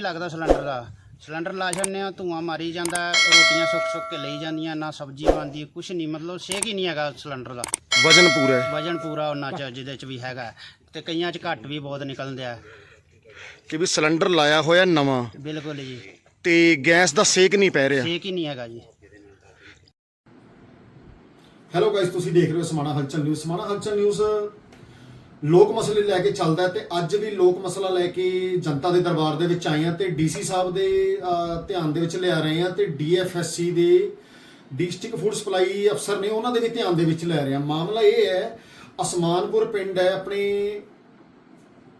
ਨਹੀਂ ਲੱਗਦਾ ਸਿਲੰਡਰ ਦਾ। ਸਿਲੰਡਰ ਲਾ ਛੱਡਨੇ ਆ ਧੂਆਂ ਮਾਰੀ ਜਾਂਦਾ ਰੋਟੀਆਂ ਸੁੱਕ ਸੁੱਕ ਕੇ ਲਈ ਜਾਂਦੀਆਂ ਨਾ ਸਬਜ਼ੀ ਬਣਦੀ ਕੁਛ ਨਹੀਂ ਮਤਲਬ ਸੇਕ ਹੀ ਨਹੀਂ ਹੈਗਾ ਸਿਲੰਡਰ ਦਾ। ਵਜਨ ਪੂਰਾ ਹੈ। ਵਜਨ ਪੂਰਾ ਉਹਨਾਂ ਚ ਜਿਹਦੇ ਚ ਵੀ ਹੈਗਾ ਤੇ ਕਈਆਂ ਚ ਘੱਟ ਵੀ ਬਹੁਤ ਨਿਕਲਦੇ ਆ। ਕਿ ਵੀ ਸਿਲੰਡਰ ਲਾਇਆ ਹੋਇਆ ਨਵਾਂ ਬਿਲਕੁਲ ਜੀ। ਤੇ ਗੈਸ ਦਾ ਸੇਕ ਨਹੀਂ ਪੈ ਰਿਹਾ। ਸੇਕ ਹੀ ਨਹੀਂ ਹੈਗਾ ਜੀ। ਹੈਲੋ ਗਾਇਸ ਤੁਸੀਂ ਦੇਖ ਰਹੇ ਹੋ ਸਮਾਣਾ ਹਲਚਲ ਨਿਊਜ਼ ਸਮਾਣਾ ਹਲਚਲ ਨਿਊਜ਼ ਲੋਕ ਮਸਲੇ ਲੈ ਕੇ ਚੱਲਦਾ ਹੈ ਤੇ ਅੱਜ ਵੀ ਲੋਕ ਮਸਲਾ ਲੈ ਕੇ ਜਨਤਾ ਦੇ ਦਰਬਾਰ ਦੇ ਵਿੱਚ ਆਏ ਆ ਤੇ ਡੀਸੀ ਸਾਹਿਬ ਦੇ ਧਿਆਨ ਦੇ ਵਿੱਚ ਲਿਆ ਰਹੇ ਆ ਤੇ ਡੀਐਫਐਸਸੀ ਦੇ ਡਿਸਟ੍ਰਿਕਟ ਫੂਡ ਸਪਲਾਈ ਅਫਸਰ ਨੇ ਉਹਨਾਂ ਦੇ ਵੀ ਧਿਆਨ ਦੇ ਵਿੱਚ ਲੈ ਰਹੇ ਆ। ਮਾਮਲਾ ਇਹ ਹੈ, ਅਸਮਾਨਪੁਰ ਪਿੰਡ ਹੈ ਆਪਣੇ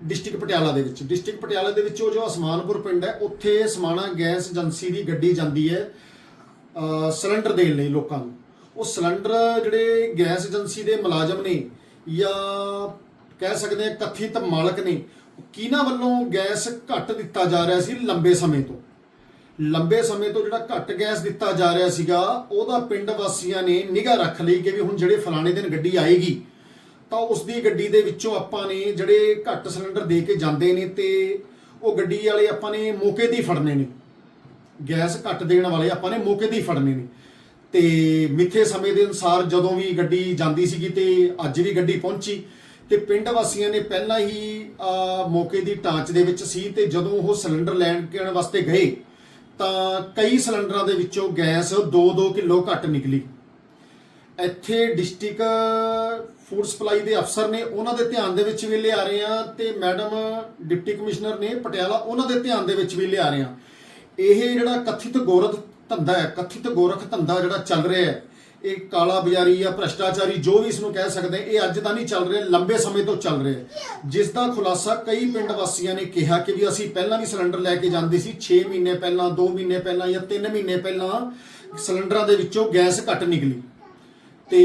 ਡਿਸਟ੍ਰਿਕਟ ਪਟਿਆਲਾ ਦੇ ਵਿੱਚ। ਡਿਸਟ੍ਰਿਕਟ ਪਟਿਆਲਾ ਦੇ ਵਿੱਚ ਉਹ ਜੋ ਅਸਮਾਨਪੁਰ ਪਿੰਡ ਹੈ, ਉੱਥੇ ਸਮਾਣਾ ਗੈਸ ਏਜੰਸੀ ਦੀ ਗੱਡੀ ਜਾਂਦੀ ਹੈ ਸਿਲੰਡਰ ਦੇਣ ਲਈ ਲੋਕਾਂ ਨੂੰ। ਉਹ ਸਿਲੰਡਰ ਜਿਹੜੇ ਗੈਸ ਏਜੰਸੀ ਦੇ ਮੁਲਾਜ਼ਮ ਨੇ ਜਾਂ ਕਹਿ ਸਕਦੇ ਆ ਕਥਿਤ ਮਾਲਕ ਨੇ ਕਿਹਨਾਂ ਵੱਲੋਂ ਗੈਸ ਘੱਟ ਦਿੱਤਾ ਜਾ ਰਿਹਾ ਸੀ ਲੰਬੇ ਸਮੇਂ ਤੋਂ। ਲੰਬੇ ਸਮੇਂ ਤੋਂ ਜਿਹੜਾ ਘੱਟ ਗੈਸ ਦਿੱਤਾ ਜਾ ਰਿਹਾ ਸੀਗਾ, ਉਹਦਾ ਪਿੰਡ ਵਾਸੀਆਂ ਨੇ ਨਿਗਾਹ ਰੱਖ ਲਈ ਕਿ ਵੀ ਹੁਣ ਜਿਹੜੇ ਫਲਾਣੇ ਦਿਨ ਗੱਡੀ ਆਏਗੀ, ਤਾਂ ਉਸ ਦੀ ਗੱਡੀ ਦੇ ਵਿੱਚੋਂ ਆਪਾਂ ਨੇ ਜਿਹੜੇ ਘੱਟ ਸਿਲੰਡਰ ਦੇ ਕੇ ਜਾਂਦੇ ਨੇ ਤੇ ਉਹ ਗੱਡੀ ਵਾਲੇ ਆਪਾਂ ਨੇ ਮੌਕੇ ਦੀ ਫੜਨੇ ਨੇ। ਗੈਸ ਘੱਟ ਦੇਣ ਵਾਲੇ ਆਪਾਂ ਨੇ ਮੌਕੇ ਦੀ ਫੜਨੇ ਨੇ। ਤੇ ਮਿੱਥੇ ਸਮੇਂ ਦੇ ਅਨੁਸਾਰ ਜਦੋਂ ਵੀ ਗੱਡੀ ਜਾਂਦੀ ਸੀਗੀ ਤੇ ਅੱਜ ਵੀ ਗੱਡੀ ਪਹੁੰਚੀ ਤੇ ਪਿੰਡ ਵਾਸੀਆਂ ਨੇ ਪਹਿਲਾਂ ਹੀ ਮੌਕੇ ਦੀ ਟਾਂਚ ਦੇ ਵਿੱਚ ਸੀ ਤੇ ਜਦੋਂ ਉਹ ਸਿਲੰਡਰ ਲੈਣ ਕੇ ਵਾਸਤੇ ਗਏ, ਤਾਂ ਕਈ ਸਿਲੰਡਰਾਂ ਦੇ ਵਿੱਚੋਂ ਗੈਸ 2-2 ਕਿਲੋ ਘੱਟ ਨਿਕਲੀ। ਇੱਥੇ ਡਿਸਟ੍ਰਿਕਟ ਫੂਡ ਸਪਲਾਈ ਦੇ ਅਫਸਰ ਨੇ ਉਹਨਾਂ ਦੇ ਧਿਆਨ ਦੇ ਵਿੱਚ ਵੀ ਲਿਆ ਰਹੇ ਆ ਤੇ ਮੈਡਮ ਡਿਪਟੀ ਕਮਿਸ਼ਨਰ ਨੇ ਪਟਿਆਲਾ ਉਹਨਾਂ ਦੇ ਧਿਆਨ ਦੇ ਵਿੱਚ ਵੀ ਲਿਆ ਰਹੇ ਆ ਇਹ ਜਿਹੜਾ ਕਥਿਤ ਗੋਰਖ ਧੰਦਾ ਹੈ, ਕਥਿਤ ਗੋਰਖ ਧੰਦਾ ਜਿਹੜਾ ਚੱਲ ਰਿਹਾ ਹੈ ਇਹ ਕਾਲਾ ਬਾਜ਼ਾਰੀ ਜਾਂ ਭ੍ਰਸ਼ਟਾਚਾਰੀ ਜੋ ਵੀ ਇਸ ਨੂੰ ਕਹਿ ਸਕਦੇ, ਇਹ ਅੱਜ ਤਾਂ ਨਹੀਂ ਚੱਲ ਰਿਹਾ, ਲੰਬੇ ਸਮੇਂ ਤੋਂ ਚੱਲ ਰਿਹਾ ਜਿਸ ਦਾ ਖੁਲਾਸਾ ਕਈ ਪਿੰਡ ਵਾਸੀਆਂ ਨੇ ਕਿਹਾ ਕਿ ਵੀ ਅਸੀਂ ਪਹਿਲਾਂ ਵੀ ਸਿਲੰਡਰ ਲੈ ਕੇ ਜਾਂਦੇ ਸੀ 6 ਮਹੀਨੇ ਪਹਿਲਾਂ 2 ਮਹੀਨੇ ਪਹਿਲਾਂ ਜਾਂ 3 ਮਹੀਨੇ ਪਹਿਲਾਂ ਸਿਲੰਡਰਾਂ ਦੇ ਵਿੱਚੋਂ ਗੈਸ ਘੱਟ ਨਿਕਲੀ। ਤੇ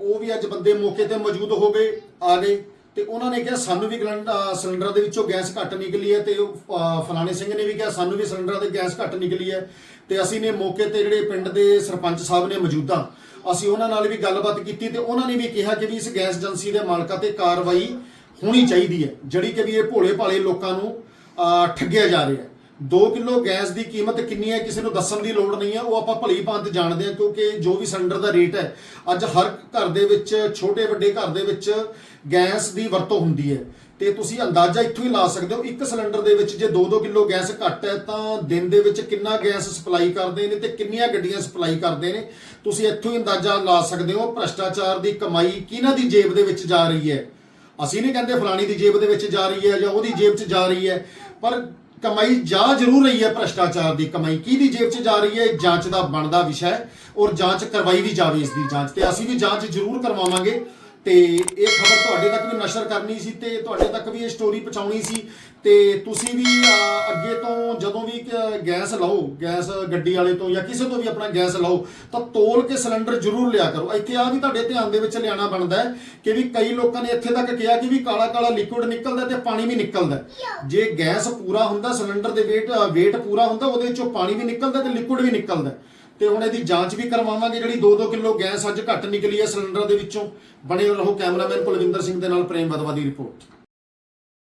ਉਹ ਵੀ ਅੱਜ ਬੰਦੇ ਮੌਕੇ ਤੇ ਮੌਜੂਦ ਹੋ ਗਏ, ਆ ਗਏ। ਤੇ ਉਹਨਾਂ ਨੇ ਕਿਹਾ ਸਾਨੂੰ ਵੀ ਗਲੰ- ਸਿਲੰਡਰਾਂ ਦੇ ਵਿੱਚੋਂ ਗੈਸ ਘੱਟ ਨਿਕਲੀ ਹੈ ਤੇ ਫਲਾਣੇ ਸਿੰਘ ਨੇ ਵੀ ਕਿਹਾ ਸਾਨੂੰ ਵੀ ਸਿਲੰਡਰਾਂ ਦੇ ਗੈਸ ਘੱਟ ਨਿਕਲੀ ਹੈ ਤੇ ਅਸੀਂ ਨੇ ਮੌਕੇ ਤੇ ਜਿਹੜੇ ਪਿੰਡ ਦੇ ਸਰਪੰਚ ਸਾਹਿਬ ਨੇ ਮੌਜੂਦਾ, ਅਸੀਂ ਉਹਨਾਂ ਨਾਲ ਵੀ ਗੱਲਬਾਤ ਕੀਤੀ ਤੇ ਉਹਨਾਂ ਨੇ ਵੀ ਕਿਹਾ ਕਿ ਵੀ ਇਸ ਗੈਸ ਏਜੰਸੀ ਦੇ ਮਾਲਕਾਂ ਤੇ ਕਾਰਵਾਈ ਹੋਣੀ ਚਾਹੀਦੀ ਹੈ, ਜਿਹੜੀ ਕਿ ਵੀ ਇਹ ਭੋਲੇ ਭਾਲੇ ਲੋਕਾਂ ਨੂੰ ਠੱਗਿਆ ਜਾ ਰਿਹਾ ਹੈ। 2 ਕਿਲੋ ਗੈਸ ਦੀ ਕੀਮਤ ਕਿੰਨੀ ਹੈ, ਕਿਸੇ ਨੂੰ ਦੱਸਣ ਦੀ ਲੋੜ ਨਹੀਂ ਹੈ, ਉਹ ਆਪਾਂ ਭਲੀ ਭਾਂਤ ਜਾਣਦੇ ਹਾਂ, ਕਿਉਂਕਿ ਜੋ ਵੀ ਸਿਲੰਡਰ ਦਾ ਰੇਟ ਹੈ, ਅੱਜ ਹਰ ਘਰ ਦੇ ਵਿੱਚ, ਛੋਟੇ ਵੱਡੇ ਘਰ ਦੇ ਵਿੱਚ ਗੈਸ ਦੀ ਵਰਤੋਂ ਹੁੰਦੀ ਹੈ। ਤੇ ਤੁਸੀਂ ਅੰਦਾਜ਼ਾ ਇੱਥੋਂ ਹੀ ਲਾ ਸਕਦੇ ਹੋ, ਇੱਕ ਸਿਲੰਡਰ ਦੇ ਵਿੱਚ ਜੇ 2-2 ਕਿਲੋ ਗੈਸ ਘੱਟ ਹੈ, ਤਾਂ ਦਿਨ ਦੇ ਵਿੱਚ ਕਿੰਨਾ ਗੈਸ ਸਪਲਾਈ ਕਰਦੇ ਨੇ ਤੇ ਕਿੰਨੀਆਂ ਗੱਡੀਆਂ ਸਪਲਾਈ ਕਰਦੇ ਨੇ, ਤੁਸੀਂ ਇੱਥੋਂ ਹੀ ਅੰਦਾਜ਼ਾ ਲਾ ਸਕਦੇ ਹੋ, ਭ੍ਰਸ਼ਟਾਚਾਰ ਦੀ ਕਮਾਈ ਕਿਹਨਾਂ ਦੀ ਜੇਬ ਦੇ ਵਿੱਚ ਜਾ ਰਹੀ ਹੈ? ਅਸੀਂ ਨਹੀਂ ਕਹਿੰਦੇ ਫਲਾਣੀ ਦੀ ਜੇਬ ਦੇ ਵਿੱਚ ਜਾ ਰਹੀ ਹੈ ਜਾਂ ਉਹਦੀ ਜੇਬ 'ਚ ਜਾ ਰਹੀ ਹੈ, ਪਰ ਕਮਾਈ ਜਾ ਜ਼ਰੂਰ ਰਹੀ ਹੈ ਭ੍ਰਸ਼ਟਾਚਾਰ ਦੀ। ਕਮਾਈ ਕਿਹਦੀ ਜੇਬ 'ਚ ਜਾ ਰਹੀ ਹੈ? ਇਹ ਜਾਂਚ ਦਾ ਬਣਦਾ ਵਿਸ਼ਾ ਹੈ ਔਰ ਜਾਂਚ ਕਰਵਾਈ ਵੀ ਜਾਵੇ ਇਸ ਦੀ ਜਾਂਚ ਤੇ ਅਸੀਂ ਵੀ ਜਾਂਚ ਜ਼ਰੂਰ ਕਰਵਾਵਾਂਗੇ। ਤੇ ਇਹ ਖਬਰ ਤੁਹਾਡੇ ਤੱਕ ਵੀ ਨਸ਼ਰ ਕਰਨੀ ਸੀ ਤੇ ਤੁਹਾਡੇ ਤੱਕ ਵੀ ਇਹ ਸਟੋਰੀ ਪਹੁੰਚਾਉਣੀ ਸੀ। ਤੇ ਤੁਸੀਂ ਵੀ ਅੱਗੇ ਤੋਂ ਜਦੋਂ ਵੀ ਗੈਸ ਲਓ, ਗੈਸ ਗੱਡੀ ਵਾਲੇ ਤੋਂ ਜਾਂ ਕਿਸੇ ਤੋਂ ਵੀ ਆਪਣਾ ਗੈਸ ਲਓ, ਤਾਂ ਤੋਲ ਕੇ ਸਿਲੰਡਰ ਜ਼ਰੂਰ ਲਿਆ ਕਰੋ। ਇੱਥੇ ਆ ਵੀ ਤੁਹਾਡੇ ਧਿਆਨ ਦੇ ਵਿੱਚ ਲਿਆਣਾ ਬਣਦਾ ਹੈ ਕਿ ਵੀ ਕਈ ਲੋਕਾਂ ਨੇ ਇੱਥੇ ਤੱਕ ਕਿਹਾ ਕਿ ਵੀ ਕਾਲਾ ਕਾਲਾ ਲਿਕੁਇਡ ਨਿਕਲਦਾ ਤੇ ਪਾਣੀ ਵੀ ਨਿਕਲਦਾ ਜੇ ਗੈਸ ਪੂਰਾ ਹੁੰਦਾ, ਸਿਲੰਡਰ ਦੇ weight weight ਪੂਰਾ ਹੁੰਦਾ, ਉਹਦੇ ਵਿੱਚੋਂ ਪਾਣੀ ਵੀ ਨਿਕਲਦਾ ਤੇ ਲਿਕੁਇਡ ਵੀ ਨਿਕਲਦਾ ਤੇ ਹੁਣ ਇਹਦੀ ਜਾਂਚ ਵੀ ਕਰਵਾਵਾਂਗੇ। ਜਿਹੜੀ 2-2 ਕਿਲੋ ਗੈਸ ਅੱਜ ਘੱਟ ਨਿਕਲੀ ਹੈ ਸਿਲੰਡਰ ਦੇ ਵਿੱਚੋਂ। ਬਣੇ ਰਹੋ ਕੈਮਰਾਮੈਨ ਕੁਲਵਿੰਦਰ ਸਿੰਘ ਦੇ ਨਾਲ ਪ੍ਰੇਮ ਬਦਵਾ ਦੀ ਰਿਪੋਰਟ।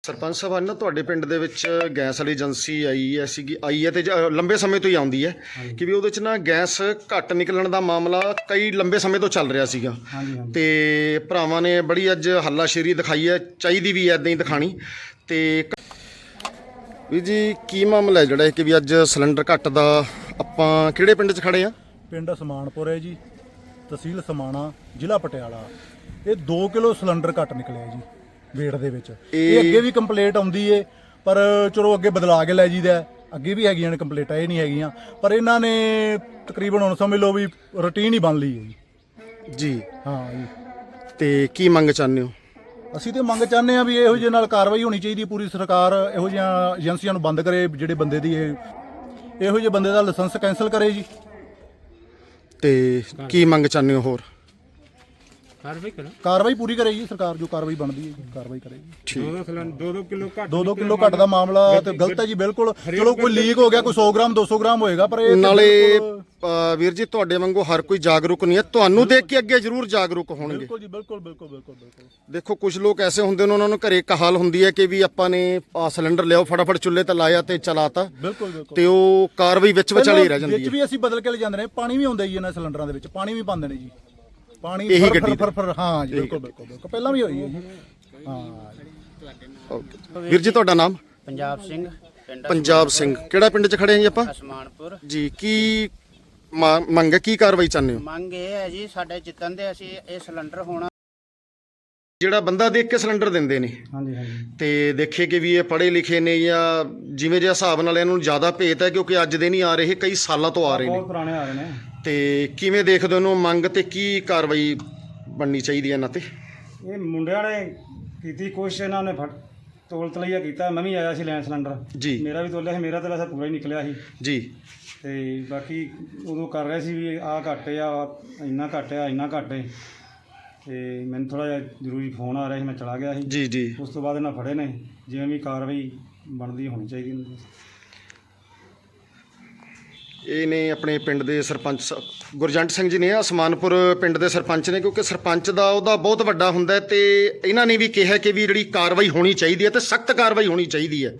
ਸਰਪੰਚ ਸਾਹਿਬ ਅੱਜ ਨਾ ਤੁਹਾਡੇ ਪਿੰਡ ਦੇ ਵਿੱਚ ਗੈਸ ਵਾਲੀ ਏਜੰਸੀ ਆਈ ਹੈ ਸੀਗੀ ਆਈ ਹੈ ਤੇ ਜ- ਲੰਬੇ ਸਮੇਂ ਤੋਂ ਹੀ ਆਉਂਦੀ ਹੈ ਕਿ ਵੀ ਉਹਦੇ ਚ ਨਾ ਗੈਸ ਘੱਟ ਨਿਕਲਣ ਦਾ ਮਾਮਲਾ ਕਈ ਲੰਬੇ ਸਮੇਂ ਤੋਂ ਚੱਲ ਰਿਹਾ ਸੀਗਾ। ਹਾਂਜੀ ਹਾਂਜੀ। ਤੇ ਭਰਾਵਾਂ ਨੇ ਬੜੀ ਅੱਜ ਹੱਲਾਸ਼ੇਰੀ ਦਿਖਾਈ ਹੈ ਚਾਹੀਦੀ ਵੀ ਐਦਾਂ ਹੀ ਦਿਖਾਣੀ। ਤੇ ਵੀ ਜੀ ਕੀ ਮਾਮਲਾ ਹੈ ਜਿਹੜਾ ਇਹ ਕਿ ਵੀ ਅੱਜ ਸਿਲੰਡਰ ਘੱਟ ਦਾ ਆਪਾਂ ਕਿਹੜੇ ਪਿੰਡ 'ਚ ਖੜੇ ਆ? ਪਿੰਡ ਸਮਾਨਪੁਰ ਹੈ ਜੀ ਤਹਿਸੀਲ ਸਮਾਣਾ ਜ਼ਿਲ੍ਹਾ ਪਟਿਆਲਾ। ਇਹ 2 ਕਿਲੋ ਸਿਲੰਡਰ ਘੱਟ ਨਿਕਲਿਆ ਜੀ ਵੇਟ ਦੇ ਵਿੱਚ। ਇਹ ਅੱਗੇ ਵੀ ਕੰਪਲੇਂਟ ਆਉਂਦੀ ਏ ਪਰ ਚਲੋ ਅੱਗੇ ਬਦਲਾ ਕੇ ਲੈ ਜੀਦਾ। ਅੱਗੇ ਵੀ ਹੈਗੀਆਂ ਨੇ ਕੰਪਲੇਂਟਾਂ ਇਹ ਨਹੀਂ ਹੈਗੀਆਂ। ਪਰ ਇਹਨਾਂ ਨੇ ਤਕਰੀਬਨ ਹੁਣ ਸਮਝ ਲਓ ਵੀ ਰੁਟੀਨ ਹੀ ਬਣ ਲਈ ਹੈ ਜੀ। ਜੀ। ਹਾਂ ਜੀ। ਤੇ ਕੀ ਮੰਗ ਚਾਹੁੰਦੇ ਹੋ? ਅਸੀਂ ਤੇ ਮੰਗ ਚਾਹੁੰਦੇ ਆ ਵੀ ਇਹੋ ਜਿਹੇ ਨਾਲ ਕਾਰਵਾਈ ਹੋਣੀ ਚਾਹੀਦੀ ਹੈ ਪੂਰੀ ਸਰਕਾਰ ਇਹੋ ਜਿਹੀਆਂ ਏਜੰਸੀਆਂ ਨੂੰ ਬੰਦ ਕਰੇ ਜਿਹੜੇ ਬੰਦੇ ਦੀ ਇਹ ਇਹੋ ਜਿਹੇ ਬੰਦੇ ਦਾ ਲਾਇਸੈਂਸ ਕੈਨਸਲ ਕਰੇ ਜੀ। ਤੇ ਕੀ ਮੰਗ ਚਾਹੁੰਦੇ ਹੋ ਹੋਰ? ਕਾਰਵਾਈ ਕਰੋ। ਕਾਰਵਾਈ ਪੂਰੀ ਕਰੇ ਜੀ ਸਰਕਾਰ ਜੋ ਕਾਰਵਾਈ ਬਣਦੀ ਹੈ ਜੀ ਕਾਰਵਾਈ ਕਰੇਗੀ। ਠੀਕ। 2-2 ਕਿਲੋ ਘੱਟ 2-2 ਕਿਲੋ ਘੱਟ ਦਾ ਮਾਮਲਾ। ਤੇ ਗਲਤ ਹੈ ਜੀ ਬਿਲਕੁਲ। ਚਲੋ ਕੋਈ ਲੀਕ ਹੋ ਗਿਆ ਕੋਈ 100 ਗ੍ਰਾਮ 200 ਗ੍ਰਾਮ ਹੋਏਗਾ ਪਰ ਇਹ ਨਾਲੇ ਅ, ਵੀਰ ਜੀ ਤੁਹਾਡੇ ਵਾਂਗੂ ਹਰ ਕੋਈ ਜਾਗਰੂਕ ਨਹੀਂ ਹੈ। ਤੁਹਾਨੂੰ ਦੇਖ ਕੇ ਅੱਗੇ ਜ਼ਰੂਰ ਜਾਗਰੂਕ ਹੋਣਗੇ। ਬਿਲਕੁਲ ਜੀ ਬਿਲਕੁਲ ਬਿਲਕੁਲ ਬਿਲਕੁਲ ਬਿਲਕੁਲ। ਦੇਖੋ ਕੁਝ ਲੋਕ ਐਸੇ ਹੁੰਦੇ ਨੇ ਉਹਨਾਂ ਨੂੰ ਘਰੇ ਕਹਾਲ ਹੁੰਦੀ ਹੈ ਕਿ ਵੀ ਆਪਾਂ ਨੇ ਆਹ ਸਿਲੰਡਰ ਲਿਆਓ ਫਟਾਫਟ ਚੁੱਲ੍ਹੇ ਤੇ ਲਾਇਆ ਤੇ ਚਲਾਤਾ ਬਿਲਕੁਲ ਬਿਲਕੁਲ। ਤੇ ਉਹ ਕਾਰਵਾਈ ਵਿੱਚ ਵਿਚਾਲੇ ਹੀ ਰਹਿ ਜਾਂਦੀ ਵਿੱਚ ਹੈ। ਵੀ ਅਸੀਂ ਬਦਲ ਕੇ ਲੈ ਜਾਂਦੇ ਨੇ ਪਾਣੀ ਵੀ ਹੁੰਦਾ ਜੀ ਇਹਨਾਂ ਸਿਲੰਡਰਾਂ ਦੇ ਵਿੱਚ ਪਾਣੀ ਵੀ ਪਾਉਂਦੇ ਨੇ ਜੀ। ਪਾਣੀ ਇਹੀ ਫਰ- ਗੱਡੀ ਫਰ ਫਰ ਹਾਂ ਜੀ ਬਿਲਕੁਲ ਬਿਲਕੁਲ ਬਿਲਕੁਲ। ਪਹਿਲਾਂ ਵੀ ਹੋਈ ਹੈ ਜੀ। ਹਾਂ। ਓਕੇ। ਵੀਰ ਜੀ ਤੁਹਾਡਾ ਨਾਮ? ਪੰਜਾਬ ਸਿੰਘ ਪਿੰਡ ਪੰਜਾਬ ਸਿੰਘ। ਕਿਹੜਾ ਪਿੰਡ 'ਚ ਖੜੇ ਹਾਂ ਜੀ ਆਪਾਂ? ਅਸਮਾਨਪੁਰ। ਜੀ ਕੀ ਮਾ- ਮੰਗ ਹੈ ਕੀ ਕਾਰਵਾਈ ਚਾਹੁੰਦੇ ਹੋ? ਮੰਗ ਇਹ ਹੈ ਜੀ ਸਾਡੇ ਜਿੱਤਣ ਦੇ ਅਸੀਂ ਇਹ ਸਿਲੰਡਰ ਹੋਣਾ ਜਿਹੜਾ ਬੰਦਾ ਦੇਖ ਕੇ ਸਿਲੰਡਰ ਦਿੰਦੇ ਨੇ। ਹਾਂਜੀ ਹਾਂਜੀ। ਤੇ ਦੇਖੇ ਕਿ ਵੀ ਇਹ ਪੜ੍ਹੇ ਲਿਖੇ ਨੇ ਜਾਂ ਜਿਵੇਂ ਜਿਹਾ ਹਿਸਾਬ ਨਾਲ ਇਹਨਾਂ ਨੂੰ ਜ਼ਿਆਦਾ ਭੇਤ ਹੈ ਕਿਉਂਕਿ ਅੱਜ ਦੇ ਨਹੀਂ ਆ ਰਹੇ ਕਈ ਸਾਲਾਂ ਤੋਂ ਆ ਰਹੇ ਨੇ। ਪੁਰਾਣੇ ਆ ਰਹੇ ਨੇ। ਤੇ ਕਿਵੇਂ ਦੇਖਦੇ ਹੋ ਇਹਨੂੰ ਮੰਗ ਤੇ ਕੀ ਕਾਰਵਾਈ ਬਣਨੀ ਚਾਹੀਦੀ ਹੈ ਇਹਨਾਂ ਤੇ? ਇਹ ਮੁੰਡਿਆਂ ਨੇ ਕੀਤੀ ਕੋਸ਼ਿਸ਼ ਇਹਨਾਂ ਨੇ ਫੜ ਤੋਲ ਤਲਈਆ ਕੀਤਾ ਮੈਂ ਵੀ ਆਇਆ ਸੀ ਲੈਣ ਸਿਲੰਡਰ। ਜੀ। ਮੇਰਾ ਵੀ ਤੋਲਿਆ ਸੀ ਮੇਰਾ ਤਾਂ ਵੈਸੇ ਪੂਰਾ ਹੀ ਨਿਕਲਿਆ ਸੀ। ਜੀ। ਤੇ ਬਾਕੀ ਉਦੋਂ ਕਰ ਰਹੇ ਸੀ ਵੀ ਆਹ ਘੱਟ ਆ ਆਹ ਇੰਨਾ ਘੱਟ ਆ ਇੰਨਾ ਘੱਟ ਹੈ ਤੇ ਮੈਨੂੰ ਥੋੜਾ ਜਿਹਾ ਜ਼ਰੂਰੀ ਫੋਨ ਆ ਰਿਹਾ ਸੀ ਮੈਂ ਚਲਾ ਗਿਆ ਸੀ। ਜੀ ਜੀ। ਉਸ ਤੋਂ ਬਾਅਦ ਇਹਨਾਂ ਫੜੇ ਨੇ ਜਿਵੇਂ ਵੀ ਕਾਰਵਾਈ ਬਣਦੀ ਹੋਣੀ ਚਾਹੀਦੀ ਇਹਨਾਂ ਦੀ। ਇਹ ਨੇ ਆਪਣੇ ਪਿੰਡ ਦੇ ਸਰਪੰਚ ਗੁਰਜੰਟ ਸਿੰਘ ਜੀ ਨੇ ਅਸਮਾਨਪੁਰ ਪਿੰਡ ਦੇ ਸਰਪੰਚ ਨੇ ਕਿਉਂਕਿ ਸਰਪੰਚ ਦਾ ਉਹਦਾ ਬਹੁਤ ਵੱਡਾ ਹੁੰਦਾ ਹੈ ਤੇ ਇਹਨਾਂ ਨੇ ਵੀ ਕਿਹਾ ਕਿ ਵੀ ਜਿਹੜੀ ਕਾਰਵਾਈ ਹੋਣੀ ਚਾਹੀਦੀ ਹੈ ਤੇ ਸਖਤ ਕਾਰਵਾਈ ਹੋਣੀ ਚਾਹੀਦੀ ਹੈ।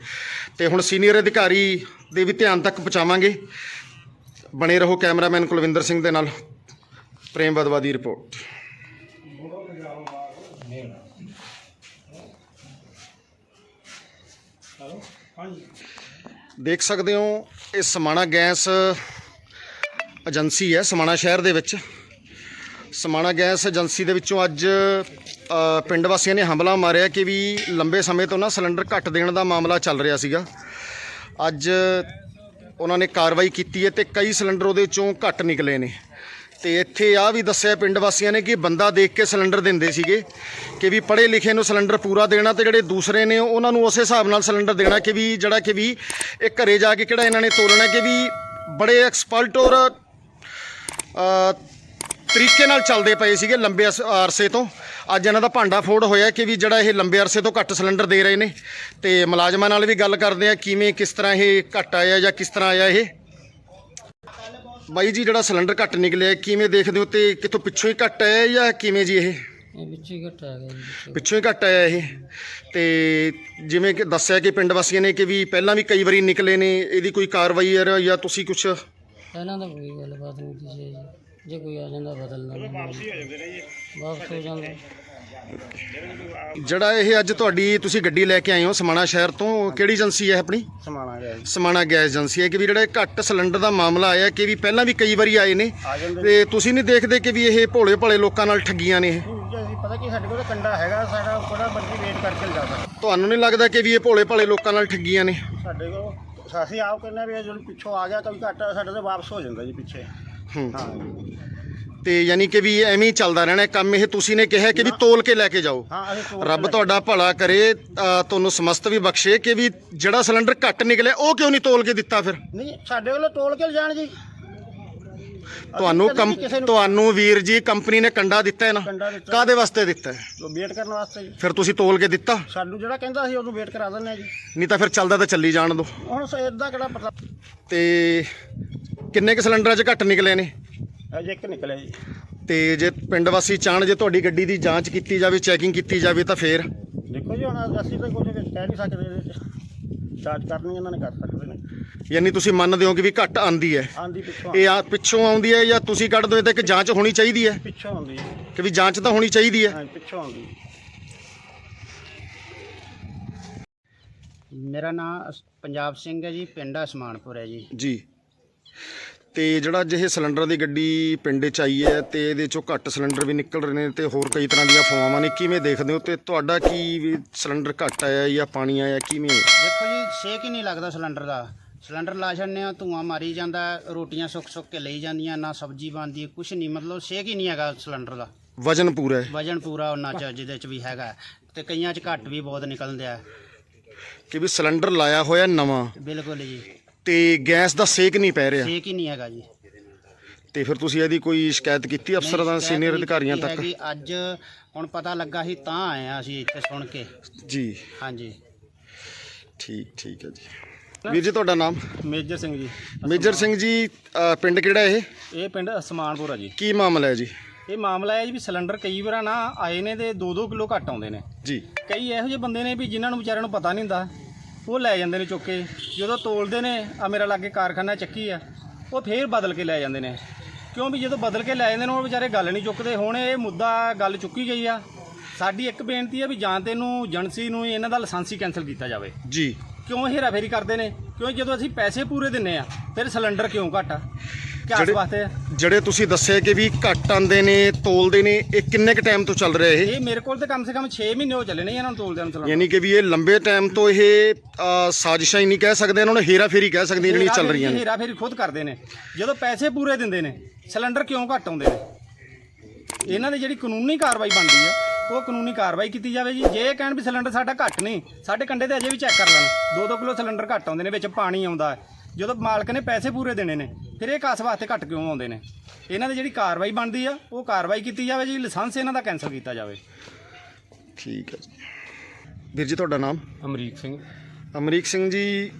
ਤੇ ਹੁਣ ਸੀਨੀਅਰ ਅਧਿਕਾਰੀ ਦੇ ਵੀ ਧਿਆਨ ਤੱਕ ਪਹੁੰਚਾਵਾਂਗੇ। ਬਣੇ ਰਹੋ ਕੈਮਰਾਮੈਨ ਕੁਲਵਿੰਦਰ ਸਿੰਘ ਦੇ ਨਾਲ ਪ੍ਰੇਮ ਬਦਵਾ ਦੀ ਰਿਪੋਰਟ। ਦੇਖ ਸਕਦੇ ਹੋ, ਇਹ ਸਮਾਣਾ ਗੈਸ ਏਜੰਸੀ ਹੈ, ਸਮਾਣਾ ਸ਼ਹਿਰ ਦੇ ਵਿੱਚ। ਸਮਾਣਾ ਗੈਸ ਏਜੰਸੀ ਦੇ ਵਿੱਚੋਂ ਅੱਜ ਪਿੰਡ ਵਾਸੀਆਂ ਨੇ ਹਮਲਾ ਮਾਰਿਆ ਕਿ ਵੀ ਲੰਬੇ ਸਮੇਂ ਤੋਂ ਨਾ ਸਿਲੰਡਰ ਘੱਟ ਦੇਣ ਦਾ ਮਾਮਲਾ ਚੱਲ ਰਿਹਾ ਸੀਗਾ। ਅੱਜ ਉਹਨਾਂ ਨੇ ਕਾਰਵਾਈ ਕੀਤੀ ਹੈ ਤੇ ਕਈ ਸਿਲੰਡਰ ਉਹਦੇ ਚੋਂ ਘੱਟ ਨਿਕਲੇ ਨੇ। ਤੇ ਇੱਥੇ ਆ ਵੀ ਦੱਸਿਆ ਪਿੰਡ ਵਾਸੀਆਂ ਨੇ ਕਿ ਬੰਦਾ ਦੇਖ ਕੇ ਸਿਲੰਡਰ ਦਿੰਦੇ ਸੀਗੇ ਕਿ ਵੀ ਪੜ੍ਹੇ ਲਿਖੇ ਨੂੰ ਸਿਲੰਡਰ ਪੂਰਾ ਦੇਣਾ ਤੇ ਜਿਹੜੇ ਦੂਸਰੇ ਨੇ ਉਹਨਾਂ ਨੂੰ ਉਸੇ ਹਿਸਾਬ ਨਾਲ ਸਿਲੰਡਰ ਦੇਣਾ ਕਿ ਵੀ ਜਿਹੜਾ ਕਿ ਵੀ ਇਹ ਘਰੇ ਜਾ ਕੇ ਕਿਹੜਾ ਇਹਨਾਂ ਨੇ ਤੋਲਣਾ ਕਿ ਵੀ ਬੜੇ ਐਕਸਪਰਟ ਔਰ ਤਰੀਕੇ ਨਾਲ ਚੱਲਦੇ ਪਏ ਸੀਗੇ ਲੰਬੇ ਅਸ- ਅਰਸੇ ਤੋਂ। ਅੱਜ ਇਹਨਾਂ ਦਾ ਭਾਂਡਾ ਫੋੜ ਹੋਇਆ ਕਿ ਵੀ ਜਿਹੜਾ ਇਹ ਲੰਬੇ ਅਰਸੇ ਤੋਂ ਘੱਟ ਸਿਲੰਡਰ ਦੇ ਰਹੇ ਨੇ। ਤੇ ਮੁਲਾਜ਼ਮਾਂ ਨਾਲ ਵੀ ਗੱਲ ਕਰਦੇ ਆ ਕਿਵੇਂ, ਕਿਸ ਤਰ੍ਹਾਂ ਇਹ ਘੱਟ ਆਇਆ ਜਾਂ ਕਿਸ ਤਰ੍ਹਾਂ ਆਇਆ ਇਹ। ਬਾਈ ਜੀ ਜਿਹੜਾ ਸਿਲੰਡਰ ਘੱਟ ਨਿਕਲਿਆ ਕਿਵੇਂ ਦੇਖਦੇ ਹੋ ਤੇ ਕਿੱਥੋਂ ਪਿੱਛੋਂ ਹੀ ਘੱਟ ਆਇਆ ਜਾਂ ਕਿਵੇਂ ਜੀ ਇਹ? ਇਹ ਵਿੱਚ ਹੀ ਘਟ ਆ ਗਿਆ ਜੀ ਵਿੱਚੋਂ। ਪਿੱਛੋਂ ਹੀ ਘੱਟ ਆਇਆ ਇਹ। ਤੇ ਜਿਵੇਂ ਕਿ ਦੱਸਿਆ ਕਿ ਪਿੰਡ ਵਾਸੀਆਂ ਨੇ ਕਿ ਵੀ ਪਹਿਲਾਂ ਵੀ ਕਈ ਵਾਰੀ ਨਿਕਲੇ ਨੇ ਇਹਦੀ ਕੋਈ ਕਾਰਵਾਈ ਹੈ ਜਾਂ ਤੁਸੀਂ ਕੁਝ ਪਹਿਲਾਂ ਤਾਂ ਕੋਈ ਗੱਲਬਾਤ ਨਹੀਂ ਕਿਸੇ ਜੀ। ਜੇ ਕੋਈ ਆ ਜਾਂਦਾ ਬਦਲ ਲੈਣਾ ਵਾਪਸ ਹੋ ਜਾਂਦੇ ਨੇ। ਜੀ ਵਾਪਸ ਹੋ ਜਾਂਦਾ। ਜਿਹੜਾ ਇਹ ਅੱਜ ਤੁਹਾਡੀ ਤੁਸੀਂ ਗੱਡੀ ਲੈ ਕੇ ਆਏ ਹੋ ਸਮਾਣਾ ਸ਼ਹਿਰ ਤੋਂ ਕਿਹੜੀ ਏਜੰਸੀ ਹੈ ਆਪਣੀ? ਸਮਾਣਾ ਗਿਆ ਸਮਾਣਾ ਗੈਸ ਏਜੰਸੀ ਹੈ ਕਿ ਵੀ ਜਿਹੜਾ ਇਹ ਘੱਟ ਸਿਲੰਡਰ ਦਾ ਮਾਮਲਾ ਆਇਆ ਕਿ ਵੀ ਪਹਿਲਾਂ ਵੀ ਕਈ ਵਾਰੀ ਆਏ ਨੇ? ਤੇ ਤੁਸੀਂ ਨਹੀਂ ਦੇਖਦੇ ਕਿ ਵੀ ਇਹ ਭੋਲੇ ਭਾਲੇ ਲੋਕਾਂ ਨਾਲ ਠੱਗੀਆਂ ਨੇ ਇਹ? ਪਤਾ ਕੀ ਸਾਡੇ ਕੋਲ ਤਾਂ ਕੰਡਾ ਹੈਗਾ ਸਾਡਾ ਬੜਾ ਬੰਦੀ ਵੇਟ ਕਰਕੇ ਲਿਜਾ ਸਕਦਾ ਤੁਹਾਨੂੰ ਨਹੀਂ ਲੱਗਦਾ ਕਿ ਵੀ ਇਹ ਭੋਲੇ ਭਾਲੇ ਲੋਕਾਂ ਨਾਲ ਠੱਗੀਆਂ ਨੇ? ਸਾਡੇ ਕੋਲ ਅਸੀਂ ਆਪ ਕਹਿੰਦੇ ਵੀ ਇਹ ਜਦੋਂ ਪਿੱਛੋਂ ਆ ਗਿਆ ਕੋਈ ਘੱਟ ਸਾਡੇ ਤੋਂ ਵਾਪਸ ਹੋ ਜਾਂਦਾ ਜੀ ਪਿੱਛੇ। ਹੂੰ। ਹਾਂ। ਤੇ ਯਾਨੀ ਕਿ ਵੀ ਐਵੇਂ ਹੀ ਚੱਲਦਾ ਰਹਿਣਾ ਕੰਮ। ਇਹ ਤੁਸੀਂ ਨੇ ਕਿਹਾ ਕਿ ਵੀ ਤੋਲ ਕੇ ਲੈ ਕੇ ਜਾਓ। ਹਾਂ ਅਸੀਂ ਤੋਲ ਰੱਬ ਤੁਹਾਡਾ ਭਲਾ ਕਰੇ ਅ, ਤੁਹਾਨੂੰ ਸਮਸਤ ਵੀ ਬਖਸ਼ੇ ਕਿ ਵੀ ਜਿਹੜਾ ਸਿਲੰਡਰ ਘੱਟ ਨਿਕਲਿਆ ਉਹ ਕਿਉਂ ਨਹੀਂ ਤੋਲ ਕੇ ਦਿੱਤਾ ਫਿਰ? ਨਹੀਂ ਸਾਡੇ ਵੱਲੋਂ ਤੋਲ ਕੇ ਲਿਜਾਣ ਜੀ। ਤੁਹਾਨੂੰ ਕਦੇ ਕੰਮ ਵੀ ਕਿਸੇ ਨੂੰ- ਤੁਹਾਨੂੰ ਵੀਰ ਜੀ ਕੰਪਨੀ ਨੇ ਕੰਡਾ ਦਿੱਤਾ ਹੈ ਨਾ? ਕੰਡਾ ਦਿੱਤਾ। ਕਾਦੇ ਵਾਸਤੇ ਦਿੱਤਾ ਹੈ? ਵੇਟ ਕਰਨ ਵਾਸਤੇ ਜੀ। ਫਿਰ ਤੁਸੀਂ ਤੋਲ ਕੇ ਦਿੱਤਾ? ਸਾਨੂੰ ਜਿਹੜਾ ਕਹਿੰਦਾ ਸੀ ਉਹਨੂੰ ਵੇਟ ਕਰਾ ਦਿੰਦੇ ਆ ਜੀ। ਨਹੀਂ ਤਾਂ ਫਿਰ ਚੱਲਦਾ ਤਾਂ ਚੱਲੀ ਜਾਣ ਦੋ। ਹੁਣ ਇਦਾਂ ਕਿਹੜਾ ਪਤਾ ਤੇ ਕਿੰਨੇ ਕੁ ਸਿਲੰਡਰਾਂ 'ਚ ਘੱਟ ਨਿਕਲੇ ਨੇ? ਅਜੇ ਇੱਕ ਨਿਕਲਿਆ ਜੀ। ਤੇ ਜੇ ਪਿੰਡ ਵਾਸੀ ਚਾਹਣ ਜੇ ਤੁਹਾਡੀ ਗੱਡੀ ਦੀ ਜਾਂਚ ਕੀਤੀ ਜਾਵੇ ਚੈਕਿੰਗ ਕੀਤੀ ਜਾਵੇ ਤਾਂ ਫੇਰ? ਦੇਖੋ ਜੀ ਹੁਣ ਅਸੀਂ ਤਾਂ ਕੁਝ ਕਹਿ ਨਹੀਂ ਸਕਦੇ ਇਹਦੇ ਚ ਜਾਂਚ ਕਰਨੀ ਇਹਨਾਂ ਨੇ ਕਰ ਸਕਦੇ ਨੇ। ਯਾਨੀ ਤੁਸੀਂ ਮੰਨਦੇ ਹੋ ਕਿ ਵੀ ਘੱਟ ਆਂਦੀ ਹੈ? ਆਂਦੀ ਪਿੱਛੋਂ ਇਹ ਆ ਪਿੱਛੋਂ ਆਉਂਦੀ ਹੈ ਜਾਂ ਤੁਸੀਂ ਕੱਢ ਦੋ ਇਹ ਤਾਂ ਇੱਕ ਜਾਂਚ ਹੋਣੀ ਚਾਹੀਦੀ ਹੈ? ਪਿੱਛੋਂ ਆਉਂਦੀ ਜੀ ਕਿ ਵੀ ਜਾਂਚ ਤਾਂ ਹੋਣੀ ਚਾਹੀਦੀ ਹੈ? ਹਾਂ ਪਿੱਛੋਂ ਆਉਂਦੀ ਮੇਰਾ ਨਾਮ ਪੰਜਾਬ ਸਿੰਘ ਹੈ ਜੀ ਪਿੰਡ ਅਸਮਾਨਪੁਰ ਹੈ ਜੀ। ਜੀ। ਤੇ ਜਿਹੜਾ ਜਿਹੇ ਸਿਲੰਡਰ ਦੀ ਗੱਡੀ ਪਿੰਡ 'ਚ ਆਈ ਹੈ ਤੇ ਇਹਦੇ ਚੋਂ ਘੱਟ ਸਿਲੰਡਰ ਵੀ ਨਿਕਲ ਰਹੇ ਨੇ ਤੇ ਹੋਰ ਕਈ ਤਰ੍ਹਾਂ ਦੀਆਂ ਫਵਾਵਾਂ ਨੇ। ਕਿਵੇਂ ਦੇਖਦੇ ਹੋ ਤੇ ਤੁਹਾਡਾ ਕੀ ਵੀ ਸਿਲੰਡਰ ਘੱਟ ਆਇਆ ਜਾਂ ਪਾਣੀ ਆਇਆ ਕਿਵੇਂ? ਦੇਖੋ ਜੀ ਸੇਕ ਹੀ ਨਹੀਂ ਲੱਗਦਾ ਸਿਲੰਡਰ ਦਾ। ਸਿਲੰਡਰ ਲਾ ਛੱਡਨੇ ਆ ਧੂਆਂ ਮਾਰੀ ਜਾਂਦਾ ਰੋਟੀਆਂ ਸੁੱਕ ਸੁੱਕ ਕੇ ਲਈ ਜਾਂਦੀਆਂ ਨਾ ਸਬਜ਼ੀ ਬਣਦੀ ਕੁਝ ਨਹੀਂ। ਮਤਲਬ ਸੇਕ ਹੀ ਨਹੀਂ ਹੈਗਾ ਸਿਲੰਡਰ ਦਾ। ਵਜਨ ਪੂਰਾ ਹੈ। ਵਜਨ ਪੂਰਾ ਉਹਨਾਂ ਚ ਜਿਹਦੇ ਚ ਵੀ ਹੈਗਾ ਤੇ ਕਈਆਂ ਚ ਘੱਟ ਵੀ ਬਹੁਤ ਨਿਕਲਦੇ ਆ। ਕਿ ਵੀ ਸਿਲੰਡਰ ਲਾਇਆ ਹੋਇਆ ਨਵਾਂ। ਬਿਲਕੁਲ ਜੀ। ਤੇ ਗੈਸ ਦਾ ਸੇਕ ਨਹੀਂ ਪੈ ਰਿਹਾ। ਸੇਕ ਹੀ ਨਹੀਂ ਹੈਗਾ ਜੀ। ਤੇ ਫਿਰ ਤੁਸੀਂ ਇਹਦੀ ਕੋਈ ਸ਼ਿਕਾਇਤ ਕੀਤੀ ਅਫਸਰਾਂ ਦਾ ਸੀਨੀਅਰ ਅਧਿਕਾਰੀਆਂ ਤੱਕ? ਹੈਗੀ। ਅੱਜ ਹੁਣ ਪਤਾ ਲੱਗਾ ਸੀ ਤਾਂ ਆਏ ਆ ਅਸੀਂ ਇੱਥੇ ਸੁਣ ਕੇ। ਜੀ। ਹਾਂਜੀ। ਠੀਕ ਠੀਕ ਹੈ ਜੀ। ਵੀਰ ਜੀ ਤੁਹਾਡਾ ਨਾਮ? ਮੇਜਰ ਸਿੰਘ ਜੀ। ਮੇਜਰ ਸਿੰਘ ਜੀ ਅ, ਪਿੰਡ ਕਿਹੜਾ ਇਹ? ਇਹ ਪਿੰਡ ਅਸਮਾਨਪੁਰ ਆ ਜੀ। ਕੀ ਮਾਮਲਾ ਹੈ ਜੀ? ਇਹ ਮਾਮਲਾ ਹੈ ਜੀ ਵੀ ਸਿਲੰਡਰ ਕਈ ਵਾਰ ਨਾ ਆਏ ਨੇ ਤੇ 2-2 ਕਿਲੋ ਘੱਟ ਆਉਂਦੇ ਨੇ। ਜੀ। ਕਈ ਇਹੋ ਜਿਹੇ ਬੰਦੇ ਨੇ ਵੀ ਜਿਨ੍ਹਾਂ ਨੂੰ ਵਿਚਾਰਿਆਂ ਨੂੰ ਪਤਾ ਨਹੀਂ ਹੁੰਦਾ। ਉਹ ਲੈ ਜਾਂਦੇ ਨੇ ਚੁੱਕ ਕੇ। ਜਦੋਂ ਤੋਲਦੇ ਨੇ ਆ ਮੇਰਾ ਲਾਗੇ ਕਾਰਖਾਨਾ ਚੱਕੀ ਆ ਉਹ ਫੇਰ ਬਦਲ ਕੇ ਲੈ ਜਾਂਦੇ ਨੇ। ਕਿਉਂ ਵੀ ਜਦੋਂ ਬਦਲ ਕੇ ਲੈ ਜਾਂਦੇ ਨੇ ਉਹ ਵਿਚਾਰੇ ਗੱਲ ਨਹੀਂ ਚੁੱਕਦੇ। ਹੁਣ ਇਹ ਮੁੱਦਾ ਗੱਲ ਚੁੱਕੀ ਗਈ ਆ। ਸਾਡੀ ਇੱਕ ਬੇਨਤੀ ਆ ਵੀ ਜਾਂ ਤੇ ਇਹਨੂੰ ਏਜੰਸੀ ਨੂੰ ਇਹਨਾਂ ਦਾ ਲਾਇਸੈਂਸ ਹੀ ਕੈਨਸਲ ਕੀਤਾ ਜਾਵੇ। ਜੀ। ਕਿਉਂ ਹੇਰਾਫੇਰੀ ਕਰਦੇ ਨੇ? ਕਿਉਂ ਜਦੋਂ ਅਸੀਂ ਪੈਸੇ ਪੂਰੇ ਦਿੰਨੇ ਆ ਫਿਰ ਸਿਲੰਡਰ ਕਿਉਂ ਘੱਟ ਜਿਹੜੇ- ਵਾਸਤੇ? ਜਿਹੜੇ ਤੁਸੀਂ ਦੱਸਿਆ ਕਿ ਵੀ ਘੱਟ ਆਂਦੇ ਨੇ ਤੋਲਦੇ ਨੇ ਇਹ ਕਿੰਨੇ ਕ ਟਾਈਮ ਤੋਂ ਚੱਲ ਰਿਹਾ ਇਹ? ਇਹ ਮੇਰੇ ਕੋਲ ਤੇ ਕਮ ਸੇ ਕਮ 6 ਮਹੀਨੇ ਹੋ ਚੱਲੇ ਨੇ ਇਹਨਾਂ ਨੂੰ ਤੋਲਦਿਆਂ ਨੂੰ ਚਲਾਉਣ ਯਾਨੀ ਕਿ ਵੀ ਇਹ ਲੰਬੇ ਟਾਈਮ ਤੋਂ ਇਹ ਅ, ਸਾਜ਼ਿਸ਼ਾਂ ਹੀ ਨਹੀਂ ਕਹਿ ਸਕਦੇ ਇਹਨਾਂ ਨੂੰ ਹੇਰਾ ਫੇਰੀ ਕਹਿ ਸਕਦੇ ਜਿਹੜੀਆਂ ਚੱਲ ਰਹੀਆਂ ਨੇ। ਹੀਰਾ ਫੇਰੀ ਖੁਦ ਕਰਦੇ ਨੇ। ਜਦੋਂ ਪੈਸੇ ਪੂਰੇ ਦਿੰਦੇ ਨੇ ਸਿਲੰਡਰ ਕਿਉਂ ਘੱਟ ਆਉਂਦੇ ਨੇ? ਇਹਨਾਂ ਦੀ ਜਿਹੜੀ ਕਾਨੂੰਨੀ ਕਾਰਵਾਈ ਬਣਦੀ ਆ ਉਹ ਕਾਨੂੰਨੀ ਕਾਰਵਾਈ ਕੀਤੀ ਜਾਵੇ ਜੀ। ਜੇ ਇਹ ਕਹਿਣ ਵੀ ਸਿਲੰਡਰ ਸਾਡਾ ਘੱਟ ਨਹੀਂ ਸਾਡੇ ਕੰਡੇ ਤੇ ਅਜੇ ਵੀ ਚੈੱਕ ਕਰ ਲੈਣ। 2-2 ਕਿਲੋ ਸਿਲੰਡਰ ਘੱਟ ਆਉਂਦੇ ਨੇ ਵਿੱਚ ਪਾਣੀ ਆਉਂਦਾ ਹੈ। ਜਦੋਂ ਮਾਲਕ ਨੇ ਪੈਸੇ ਪੂਰੇ ਦੇਣੇ ਨੇ ਫਿਰ ਇਹ ਕਾਸ ਵਾਸਤੇ ਘੱਟ ਕਿਉਂ ਆਉਂਦੇ ਨੇ? ਇਹਨਾਂ ਦੀ ਜਿਹੜੀ ਕਾਰਵਾਈ ਬਣਦੀ ਆ ਉਹ ਕਾਰਵਾਈ ਕੀਤੀ ਜਾਵੇ ਜੀ ਲਾਇਸੈਂਸ ਇਹਨਾਂ ਦਾ ਕੈਨਸਲ ਕੀਤਾ ਜਾਵੇ। ਠੀਕ ਹੈ ਜੀ। ਵੀਰ ਜੀ ਤੁਹਾਡਾ ਨਾਮ? ਅਮਰੀਕ ਸਿੰਘ। ਅਮਰੀਕ ਸਿੰਘ ਜੀ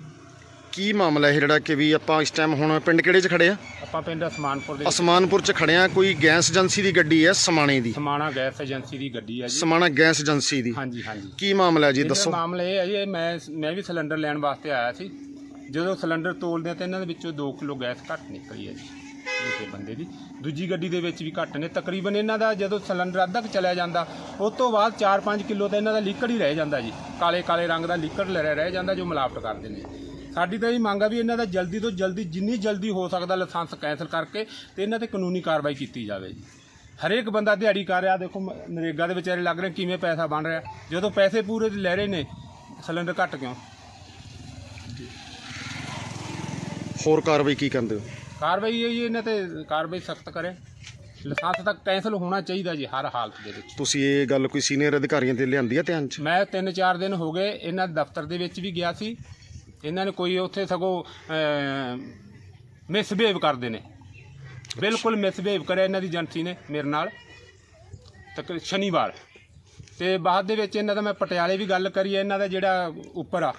ਕੀ ਮਾਮਲਾ ਹੈ ਜਿਹੜਾ ਕਿ ਵੀ ਆਪਾਂ ਇਸ ਟਾਈਮ ਹੁਣ ਪਿੰਡ ਕਿਹੜੇ 'ਚ ਖੜੇ ਆ? ਆਪਾਂ ਪਿੰਡ ਅਸਮਾਨਪੁਰ ਦੇ ਅਸਮਾਨਪੁਰ 'ਚ ਖੜੇ ਆ ਕੋਈ ਗੈਸ ਏਜੰਸੀ ਦੀ ਗੱਡੀ ਹੈ ਸਮਾਣੇ ਦੀ? ਸਮਾਣਾ ਗੈਸ ਏਜੰਸੀ ਦੀ ਗੱਡੀ ਹੈ ਜੀ। ਸਮਾਣਾ ਗੈਸ ਏਜੰਸੀ ਦੀ। ਹਾਂਜੀ ਹਾਂਜੀ। ਕੀ ਮਾਮਲਾ ਹੈ ਜੀ ਦੱਸੋ। ਮਾਮਲਾ ਇਹ ਹੈ ਜੀ ਮੈਂ ਮੈਂ ਵੀ ਸਿਲੰਡਰ ਲੈਣ ਵਾਸਤੇ ਆਇਆ ਸੀ। ਜਦੋਂ ਸਿਲੰਡਰ ਤੋਲਦੇ ਆ ਤਾਂ ਇਹਨਾਂ ਦੇ ਵਿੱਚੋਂ 2 ਕਿਲੋ ਗੈਸ ਘੱਟ ਨਿਕਲੀ ਹੈ ਜੀ ਦੂਜੇ ਬੰਦੇ ਦੀ। ਦੂਜੀ ਗੱਡੀ ਦੇ ਵਿੱਚ ਵੀ ਘੱਟ ਨੇ। ਤਕਰੀਬਨ ਇਹਨਾਂ ਦਾ ਜਦੋਂ ਸਿਲੰਡਰ ਅੱਧਾ ਕੁ ਚਲਿਆ ਜਾਂਦਾ, ਉਸ ਤੋਂ ਬਾਅਦ 4-5 ਕਿਲੋ ਤਾਂ ਇਹਨਾਂ ਦਾ ਲੀਕੜ ਹੀ ਰਹਿ ਜਾਂਦਾ ਜੀ। ਕਾਲੇ ਕਾਲੇ ਰੰਗ ਦਾ ਲੀਕੜ ਲੈ, ਰਹਿ ਜਾਂਦਾ ਜੋ ਮਿਲਾਵਟ ਕਰਦੇ ਨੇ। ਸਾਡੀ ਤਾਂ ਇਹ ਮੰਗ ਆ ਵੀ ਇਹਨਾਂ ਦਾ ਜਲਦੀ ਤੋਂ ਜਲਦੀ, ਜਿੰਨੀ ਜਲਦੀ ਹੋ ਸਕਦਾ ਲਾਇਸੈਂਸ ਕੈਂਸਲ ਕਰਕੇ ਤੇ ਇਹਨਾਂ ਤੇ ਕਾਨੂੰਨੀ ਕਾਰਵਾਈ ਕੀਤੀ ਜਾਵੇ ਜੀ। ਹਰੇਕ ਬੰਦਾ ਦਿਹਾੜੀ ਕਰ ਰਿਹਾ, ਦੇਖੋ ਮ- ਨਰੇਗਾ ਦੇ ਵਿਚਾਰੇ ਲੱਗ ਰਹੇ ਕਿਵੇਂ ਪੈਸਾ ਬਣ ਰਿਹਾ। ਜਦੋਂ ਪੈਸੇ ਪੂਰੇ ਲੈ ਰਹੇ ਨੇ, ਸਿਲੰਡਰ ਘੱਟ ਕਿਉਂ? ਹੋਰ ਕਾਰਵਾਈ ਕੀ ਕਰਦੇ ਹੋ? ਕਾਰਵਾਈ ਇਹ ਹੀ ਇਹਨਾਂ ਤੇ ਕਾਰਵਾਈ ਸਖਤ ਕਰੇ। ਲਾਇਸੈਂਸ ਤਾਂ ਕੈਂਸਲ ਹੋਣਾ ਚਾਹੀਦਾ ਜੀ ਹਰ ਹਾਲਤ ਦੇ ਵਿੱਚ। ਤੁਸੀਂ ਇਹ ਗੱਲ ਕੋਈ ਸੀਨੀਅਰ ਅਧਿਕਾਰੀਆਂ ਤੇ ਲਿਆਂਦੀ ਹੈ ਧਿਆਨ 'ਚ? ਮੈਂ 3-4 ਦਿਨ ਹੋ ਗਏ ਇਹਨਾਂ ਦੇ ਦਫ਼ਤਰ ਦੇ ਵਿੱਚ ਵੀ ਗਿਆ ਸੀ। ਇਹਨਾਂ ਨੇ ਕੋਈ ਉੱਥੇ ਸਗੋਂ ਮਿਸਬਿਹੇਵ ਕਰਦੇ ਨੇ। ਬਿਲਕੁਲ ਮਿਸਬਿਹੇਵ ਕਰਿਆ ਇਹਨਾਂ ਦੀ ਏਜੰਸੀ ਨੇ ਮੇਰੇ ਨਾਲ। ਤਕ ਸ਼ਨੀਵਾਰ। ਤੇ ਬਾਅਦ ਦੇ ਵਿੱਚ ਇਹਨਾਂ ਦਾ ਮੈਂ ਪਟਿਆਲੇ ਵੀ ਗੱਲ ਕਰੀ ਇਹਨਾਂ ਦਾ ਜਿਹੜਾ ਉੱਪਰ ਆ।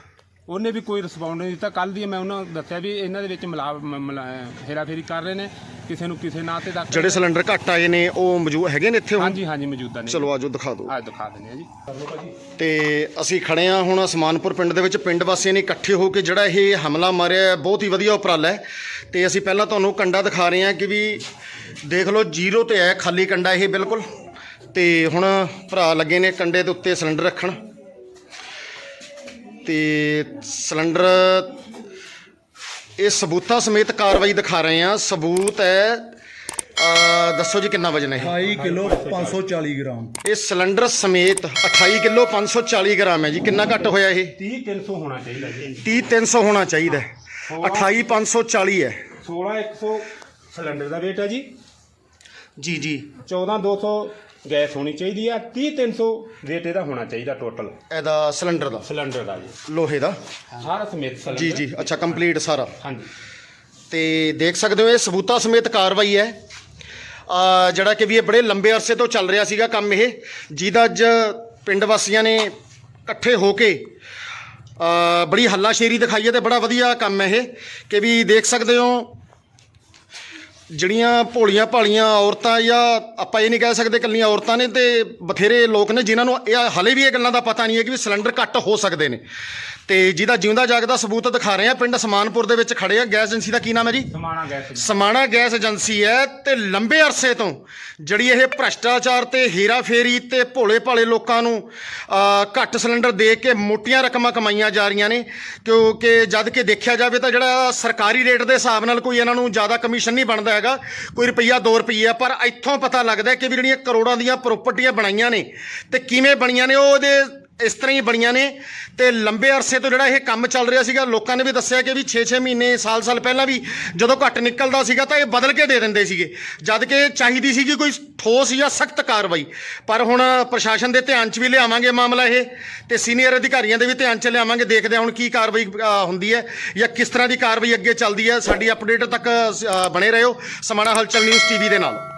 ਉਹਨੇ ਵੀ ਕੋਈ ਰਿਸਪੌਂਡ ਨਹੀਂ ਦਿੱਤਾ। ਕੱਲ ਦੀ ਮੈਂ ਉਹਨਾਂ ਨੂੰ ਦੱਸਿਆ ਵੀ ਇਹਨਾਂ ਦੇ ਵਿੱਚ ਮਿਲਾ ਹੇਰਾਫੇਰੀ ਕਰ ਰਹੇ ਨੇ। ਕਿਸੇ ਨੂੰ ਕਿਸੇ ਨਾਂ ਤੇ ਦੱਸ ਜਿਹੜੇ ਸਿਲੰਡਰ ਘੱਟ ਆਏ ਨੇ ਉਹ ਮੌਜੂਦ ਹੈਗੇ ਨੇ ਇੱਥੇ ਹੁਣ? ਹਾਂਜੀ ਹਾਂਜੀ ਮੌਜੂਦਾ ਨੇ ਚਲੋ ਆਜੋ ਦਿਖਾ ਦਿਓ। ਆ ਦਿਖਾ ਦਿੰਦੇ ਆ ਜੀ। ਤੇ ਅਸੀਂ ਖੜੇ ਆ ਹੁਣ ਅਸਮਾਨਪੁਰ ਪਿੰਡ ਦੇ ਵਿੱਚ। ਪਿੰਡ ਵਾਸੀਆਂ ਨੇ ਇਕੱਠੇ ਹੋ ਕੇ ਜਿਹੜਾ ਇਹ ਹਮਲਾ ਮਾਰਿਆ ਹੈ, ਬਹੁਤ ਹੀ ਵਧੀਆ ਉਪਰਾਲਾ ਹੈ। ਤੇ ਅਸੀਂ ਪਹਿਲਾਂ ਤੁਹਾਨੂੰ ਕੰਡਾ ਦਿਖਾ ਰਹੇ ਹਾਂ ਕਿ ਵੀ ਦੇਖ ਲਓ ਜ਼ੀਰੋ ਤੇ ਹੈ ਖਾਲੀ ਕੰਡਾ ਇਹ ਬਿਲਕੁਲ। ਤੇ ਹੁਣ ਭਰਾ ਲੱਗੇ ਨੇ ਕੰਡੇ ਦੇ ਉੱਤੇ ਸਿਲੰਡਰ ਰੱਖਣ। ਤੇ ਸਿਲੰਡਰ ਇਹ ਸਬੂਤਾਂ ਸਮੇਤ ਕਾਰਵਾਈ ਦਿਖਾ ਰਹੇ ਆ ਸਬੂਤ ਹੈ ਅ, ਦੱਸੋ ਜੀ ਕਿੰਨਾ ਵਜਨ ਹੈ ਇਹ? 28 ਕਿਲੋ 540 ਗ੍ਰਾਮ। ਇਹ ਸਿਲੰਡਰ ਸਮੇਤ 28 ਕਿਲੋ 540 ਗ੍ਰਾਮ ਹੈ ਜੀ। ਕਿੰਨਾ ਘੱਟ ਹੋਇਆ ਇਹ? 30 300 ਹੋਣਾ ਚਾਹੀਦਾ ਜੀ। 30 300 ਹੋਣਾ ਚਾਹੀਦਾ ਹੈ। 28 540 ਹੈ। 16 100 ਸਿਲੰਡਰ ਦਾ weight ਹੈ ਜੀ। ਜੀ ਜੀ। 14 200 ਗੈਸ ਹੋਣੀ ਚਾਹੀਦੀ ਆ 30 300 weight ਇਹਦਾ ਹੋਣਾ ਚਾਹੀਦਾ ਟੋਟਲ ਇਹਦਾ ਸਿਲੰਡਰ ਦਾ? ਸਿਲੰਡਰ ਦਾ ਜੀ। ਲੋਹੇ ਦਾ? ਸਾਰਾ ਸਮੇਤ ਸਿਲੰਡਰ ਜੀ ਜੀ। ਅੱਛਾ ਕੰਪਲੀਟ ਸਾਰਾ? ਹਾਂਜੀ। ਤੇ ਦੇਖ ਸਕਦੇ ਹੋ ਇਹ ਸਬੂਤਾਂ ਸਮੇਤ ਕਾਰਵਾਈ ਹੈ। ਆ ਜਿਹੜਾ ਕਿ ਵੀ ਇਹ ਬੜੇ ਲੰਬੇ ਅਰਸੇ ਤੋਂ ਚੱਲ ਰਿਹਾ ਸੀਗਾ ਕੰਮ ਇਹ। ਜਿਹਦਾ ਅੱਜ ਪਿੰਡ ਵਾਸੀਆਂ ਨੇ ਇਕੱਠੇ ਹੋ ਕੇ ਆ ਬੜੀ ਹੱਲਾਸ਼ੇਰੀ ਦਿਖਾਈ ਹੈ ਤੇ ਬੜਾ ਵਧੀਆ ਕੰਮ ਹੈ ਇਹ। ਕਿ ਵੀ ਦੇਖ ਸਕਦੇ ਹੋ ਜਿਹੜੀਆਂ ਭੋਲੀਆਂ ਭਾਲੀਆਂ ਔਰਤਾਂ ਜਾਂ ਆਪਾਂ ਇਹ ਨਹੀਂ ਕਹਿ ਸਕਦੇ ਕੱਲੀਆਂ ਔਰਤਾਂ ਨੇ ਤੇ ਬਥੇਰੇ ਲੋਕ ਨੇ ਜਿਨ੍ਹਾਂ ਨੂੰ ਇਹ ਹਲੇ ਵੀ ਇਹ ਗੱਲਾਂ ਦਾ ਪਤਾ ਨਹੀਂ ਹੈ ਕਿ ਵੀ ਸਿਲੰਡਰ ਘੱਟ ਹੋ ਸਕਦੇ ਨੇ। ਤੇ ਜਿਹਦਾ ਜਿਉਂਦਾ ਜਾਗਦਾ ਸਬੂਤ ਦਿਖਾ ਰਹੇ ਆ ਪਿੰਡ ਸਮਾਨਪੁਰ ਦੇ ਵਿੱਚ ਖੜੇ ਆ ਗੈਸ ਏਜੰਸੀ ਦਾ ਕੀ ਨਾਮ ਹੈ ਜੀ? Samana gas Samana gas agency ਹੈ ਤੇ ਲੰਬੇ ਅਰਸੇ ਤੋਂ ਜਿਹੜੀ ਇਹ ਭ੍ਰਸ਼ਟਾਚਾਰ ਤੇ ਹੇਰਾਫੇਰੀ ਤੇ ਭੋਲੇ ਭਾਲੇ ਲੋਕਾਂ ਨੂੰ ਘੱਟ ਸਿਲੰਡਰ ਦੇ ਕੇ ਮੋਟੀਆਂ ਰਕਮਾਂ ਕਮਾਈਆਂ ਜਾ ਰਹੀਆਂ ਨੇ। ਕਿਉਂਕਿ ਜਦ ਕਿ ਦੇਖਿਆ ਜਾਵੇ ਤਾਂ ਜਿਹੜਾ ਸਰਕਾਰੀ ਰੇਟ ਦੇ ਹਿਸਾਬ ਨਾਲ ਕੋਈ ਇਹਨਾਂ ਨੂੰ ਜ਼ਿਆਦਾ ਕਮਿਸ਼ਨ ਨਹੀਂ ਬਣਦਾ ਹੈਗਾ, ਕੋਈ ਰੁਪਈਆ 2 ਰੁਪਈਆ ਪਰ ਇੱਥੋਂ ਪਤਾ ਲੱਗਦਾ ਕਿ ਵੀ ਜਿਹੜੀਆਂ ਕਰੋੜਾਂ ਦੀਆਂ ਪ੍ਰਾਪਰਟੀਆਂ ਬਣਾਈਆਂ ਨੇ ਤੇ ਕਿਵੇਂ ਬਣੀਆਂ ਨੇ, ਉਹ ਉਹਦੇ ਇਸ ਤਰ੍ਹਾਂ ਹੀ ਬਣੀਆਂ ਨੇ ਤੇ ਲੰਬੇ ਅਰਸੇ ਤੋਂ ਜਿਹੜਾ ਇਹ ਕੰਮ ਚੱਲ ਰਿਹਾ ਸੀਗਾ ਲੋਕਾਂ ਨੇ ਵੀ ਦੱਸਿਆ ਕਿ ਵੀ 6-6 ਮਹੀਨੇ ਸਾਲ-ਸਾਲ ਪਹਿਲਾਂ ਵੀ ਜਦੋਂ ਘੱਟ ਨਿਕਲਦਾ ਸੀਗਾ ਤਾਂ ਇਹ ਬਦਲ ਕੇ ਦੇ ਦਿੰਦੇ ਸੀਗੇ। ਜਦ ਕਿ ਚਾਹੀਦੀ ਸੀਗੀ ਕੋਈ ਠੋਸ ਜਾਂ ਸਖਤ ਕਾਰਵਾਈ ਪਰ ਹੁਣ ਪ੍ਰਸ਼ਾਸਨ ਦੇ ਧਿਆਨ 'ਚ ਵੀ ਲਿਆਵਾਂਗੇ ਮਾਮਲਾ ਇਹ ਤੇ ਸੀਨੀਅਰ ਅਧਿਕਾਰੀਆਂ ਦੇ ਵੀ ਧਿਆਨ 'ਚ ਲਿਆਵਾਂਗੇ ਦੇਖਦੇ ਹਾਂ ਹੁਣ ਕੀ ਕਾਰਵਾਈ ਹੁੰਦੀ ਹੈ ਜਾਂ ਕਿਸ ਤਰ੍ਹਾਂ ਦੀ ਕਾਰਵਾਈ ਅੱਗੇ ਚੱਲਦੀ ਹੈ। ਸਾਡੀ ਅਪਡੇਟ ਤੱਕ ਅ, ਬਣੇ ਰਹੋ। ਸਮਾਣਾ ਹਲਚਲ ਨਿਊਜ਼ ਟੀਵੀ ਦੇ ਨਾਲ।